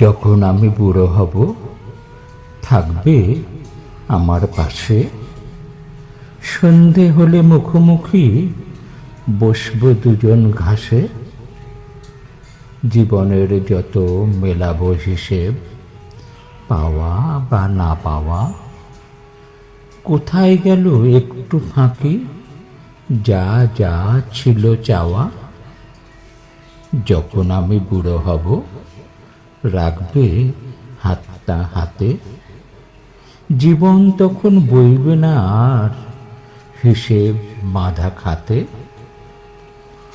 যখন আমি বুড়ো হব, থাকবে আমার পাশে। সন্ধে হলে মুখোমুখি বসবো দুজন ঘাসে। জীবনের যত মেলাবো হিসেব, পাওয়া বা না পাওয়া, কোথায় গেল একটু ফাঁকি, যা যা ছিল চাওয়া। যখন আমি বুড়ো হব রাখবে হাতটা হাতে। জীবন তখন বইবে না আর, হিসেব বাঁধা খাতে।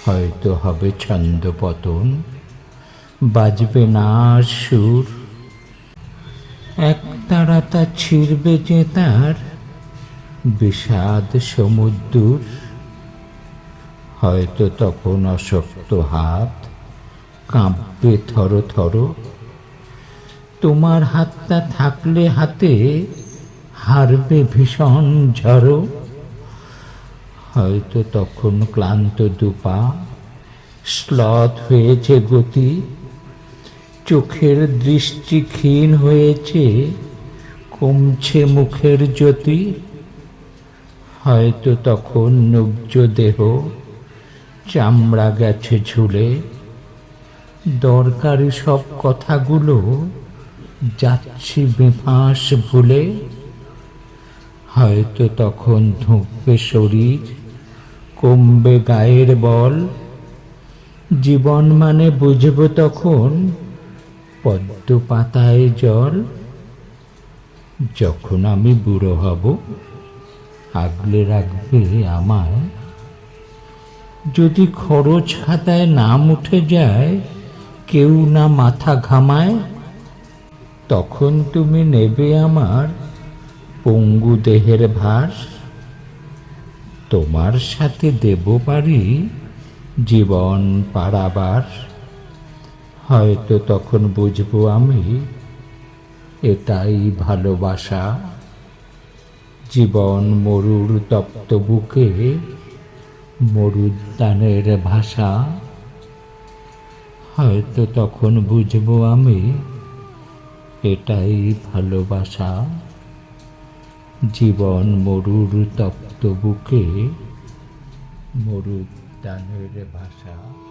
হয়তো হবে ছন্দ পতন, বাজবে না সুর। এক তারাটা ছিড়বে যে তার বিষাদ সমুদ্র হয়তো তখন অশক্ত হাত কাঁপবে থর থর। তোমার হাতটা থাকলে হাতে হারবে ভীষণ ঝড়ো। হয়তো তখন ক্লান্ত দুপা স্লথ হয়েছে গতি, চোখের দৃষ্টি ক্ষীণ হয়েছে, কমছে মুখের জ্যোতি। হয়তো তখন নুব্জ দেহ চামড়া গেছে ঝুলে। দরকারি সব কথাগুলো যাচ্ছি বেফাঁস ভুলে। হয়তো তখন ধুঁকবে শরীর, কমবে গায়ের বল। জীবন মানে বুঝব তখন পদ্ম পাতায় জল। যখন আমি বুড়ো হব, আগলে রাখবে আমায়। যদি খরচ খাতায় নাম উঠে যায়, কেউ না মাথা ঘামায়। তখন তুমি নেবে আমার পঙ্গু দেহের ভার। তোমার সাথে দেব পারি জীবন পারাবার। হয়তো তখন বুঝব আমি এটাই ভালোবাসা। জীবন মরুর তপ্ত বুকে মরুদ্যানের ভাষা। হয়তো তখন বুঝব আমি এটাই ভালোবাসা। জীবন মরুর তপ্ত বুকে মরুদ্যানের ভাষা।